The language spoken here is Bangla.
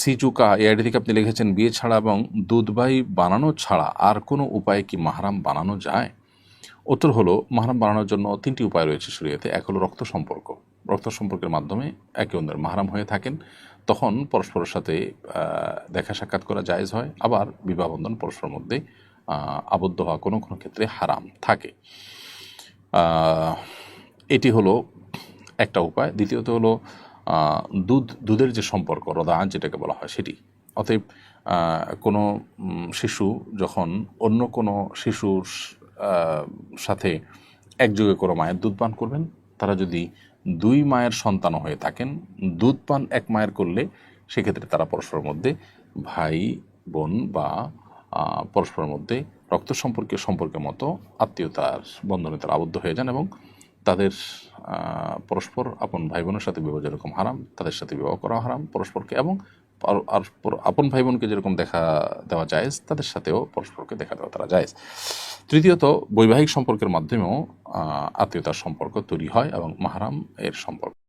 সিজুকা এই আইডি থেকে আপনি লিখেছেন, বিয়ে ছাড়া এবং দুধবাই বানানো ছাড়া আর কোনো উপায়ে কি মাহারাম বানানো যায়? উত্তর হলো, মাহারাম বানানোর জন্য তিনটি উপায় রয়েছে শরীয়তে। এক হলো রক্ত সম্পর্ক। রক্ত সম্পর্কের মাধ্যমে একে অন্যের মাহারাম হয়ে থাকেন। তখন পরস্পরের সাথে দেখা সাক্ষাৎ করা জায়জ হয়। আবার বিবাহ বন্ধন পরস্পরের মধ্যে আবদ্ধ হওয়া কোনো কোনো ক্ষেত্রে হারাম থাকে। এটি হলো একটা উপায়। দ্বিতীয়ত হলো দুধ, দুধের যে সম্পর্ক রদান যেটাকে বলা হয় সেটি। অতএব কোনো শিশু যখন অন্য কোনো শিশুর সাথে একযোগে কোনো মায়ের দুধ পান করবেন, তারা যদি দুই মায়ের সন্তান হয়ে থাকেন, দুধ পান এক মায়ের করলে সেক্ষেত্রে তারা পরস্পরের মধ্যে ভাই, বোন বা পরস্পরের মধ্যে রক্ত সম্পর্কের সম্পর্কের মতো আত্মীয়তার বন্ধনে তারা আবদ্ধ হয়ে যান এবং তাদের পরস্পর আপন ভাই বোনের সাথে বিবাহ যেরকম হারাম, তাদের সাথে বিবাহ করা হারাম, পরস্পরকে এবং আর- আপন ভাই বোনকে যেরকম দেখা দেওয়া যায় তাদের সাথেও পরস্পরকে দেখা দেওয়া তারা যায় তৃতীয়ত, বৈবাহিক সম্পর্কের মাধ্যমেও আত্মীয়তার সম্পর্ক তৈরি হয় এবং মাহারাম এর সম্পর্ক